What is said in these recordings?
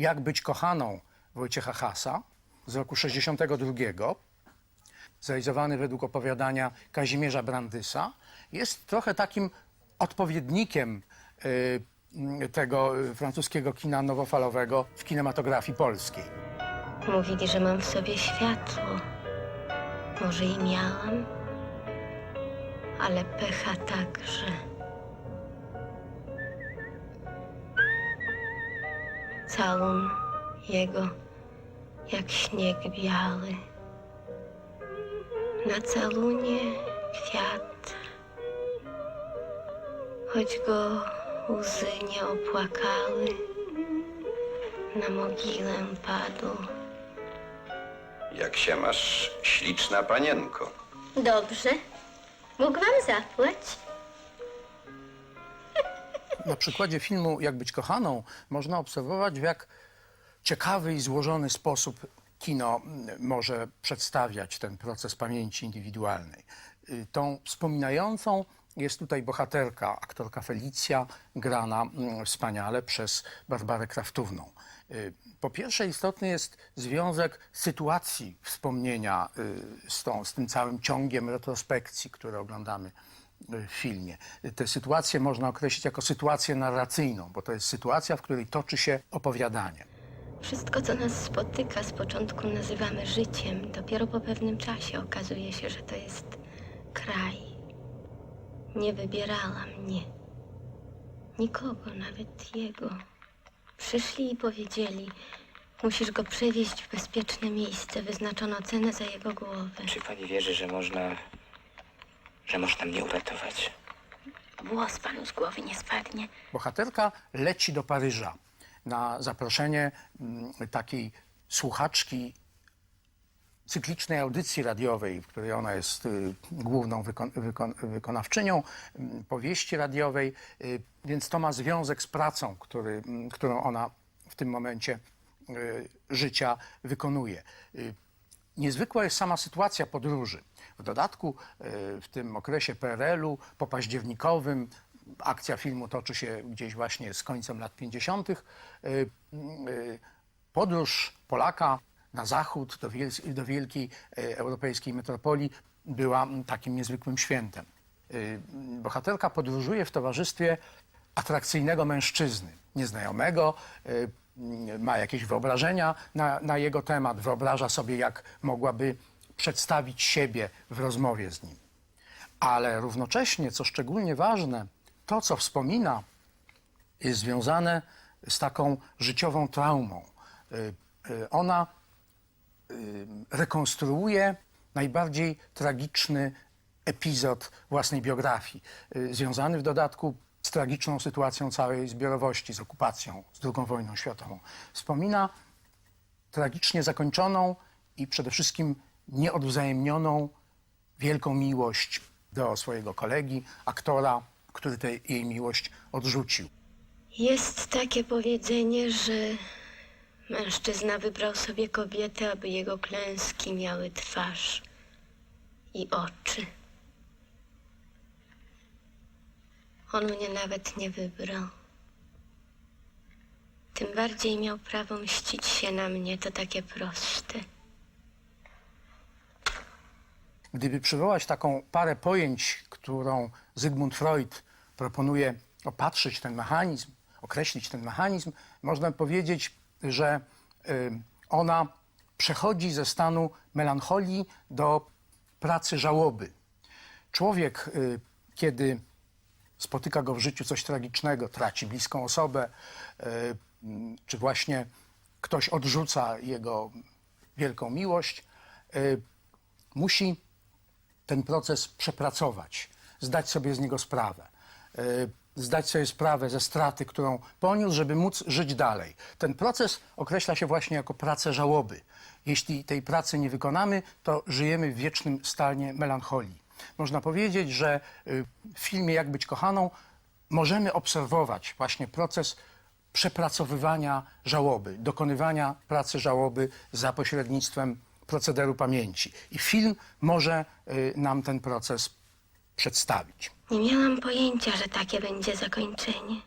Jak być kochaną Wojciecha Hasa z roku 62, zrealizowany według opowiadania Kazimierza Brandysa, jest trochę takim odpowiednikiem y, y, tego y, francuskiego kina nowofalowego w kinematografii polskiej. Mówili, że mam w sobie światło. Może i miałam, ale pecha także. Całun jego jak śnieg biały. Na calunie kwiat, choć go łzy nie opłakały, na mogilę padł. Jak się masz, śliczna panienko? Dobrze. Mógł wam zapłać? Na przykładzie filmu Jak być kochaną można obserwować, w jak ciekawy i złożony sposób kino mm, może przedstawiać ten proces pamięci indywidualnej. Y, Tą wspominającą jest tutaj bohaterka, aktorka Felicja, grana mm, wspaniale przez Barbarę Kraftówną. Y, Po pierwsze istotny jest związek sytuacji wspomnienia y, z, tą, z tym całym ciągiem retrospekcji, które oglądamy filmie. Tę sytuację można określić jako sytuację narracyjną, bo to jest sytuacja, w której toczy się opowiadanie. Wszystko, co nas spotyka, z początku nazywamy życiem. Dopiero po pewnym czasie okazuje się, że to jest kraj. Nie wybierała mnie. Nikogo, nawet jego. Przyszli i powiedzieli: Musisz go przewieźć w bezpieczne miejsce. Wyznaczono cenę za jego głowę. Czy pani wierzy, że można. Że można mnie uratować? Włos panu z głowy nie spadnie. Bohaterka leci do Paryża na zaproszenie mm, takiej słuchaczki cyklicznej audycji radiowej, w której ona jest y, główną wykon, wykon, wykonawczynią mm, powieści radiowej, y, więc to ma związek z pracą, który, mm, którą ona w tym momencie y, życia wykonuje. Y, Niezwykła jest sama sytuacja podróży. W dodatku y, w tym okresie PRL-u popaździernikowym akcja filmu toczy się gdzieś właśnie z końcem lat 50. Y, y, Podróż Polaka na zachód do, wiel- do wielkiej europejskiej metropolii była takim niezwykłym świętem. Bohaterka podróżuje w towarzystwie atrakcyjnego mężczyzny, nieznajomego, ma jakieś wyobrażenia na, na jego temat, wyobraża sobie, jak mogłaby przedstawić siebie w rozmowie z nim. Ale równocześnie, co szczególnie ważne, to, co wspomina, jest związane z taką życiową traumą. Y, y, Ona y, rekonstruuje najbardziej tragiczny epizod własnej biografii, związany w dodatku z tragiczną sytuacją całej zbiorowości, z okupacją, z II wojną światową. Wspomina tragicznie zakończoną i przede wszystkim nieodwzajemnioną wielką miłość do swojego kolegi, aktora, który tę jej miłość odrzucił. Jest takie powiedzenie, że mężczyzna wybrał sobie kobietę, aby jego klęski miały twarz i oczy. On mnie nawet nie wybrał. Tym bardziej miał prawo mścić się na mnie, to takie proste. Gdyby przywołać taką parę pojęć, którą Zygmunt Freud proponuje opatrzyć ten mechanizm, określić ten mechanizm, można powiedzieć, że y, ona przechodzi ze stanu melancholii do pracy żałoby. Człowiek, y, kiedy spotyka go w życiu coś tragicznego, traci bliską osobę, mm, czy właśnie ktoś odrzuca jego wielką miłość, y, musi ten proces przepracować, zdać sobie z niego sprawę, y, zdać sobie sprawę ze straty, którą poniósł, żeby móc żyć dalej. Ten proces określa się właśnie jako pracę żałoby. Jeśli tej pracy nie wykonamy, to żyjemy w wiecznym stanie melancholii. Można powiedzieć, że y, w filmie Jak być kochaną możemy obserwować właśnie proces przepracowywania żałoby, dokonywania pracy żałoby za pośrednictwem procederu pamięci. I film może y, nam ten proces przedstawić. Nie miałam pojęcia, że takie będzie zakończenie.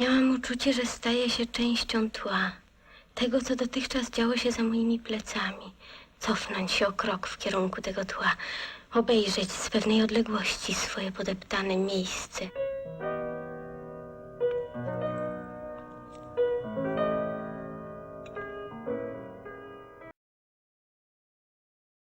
Miałam uczucie, że staję się częścią tła, tego, co dotychczas działo się za moimi plecami. Cofnąć się o krok w kierunku tego tła, obejrzeć z pewnej odległości swoje podeptane miejsce.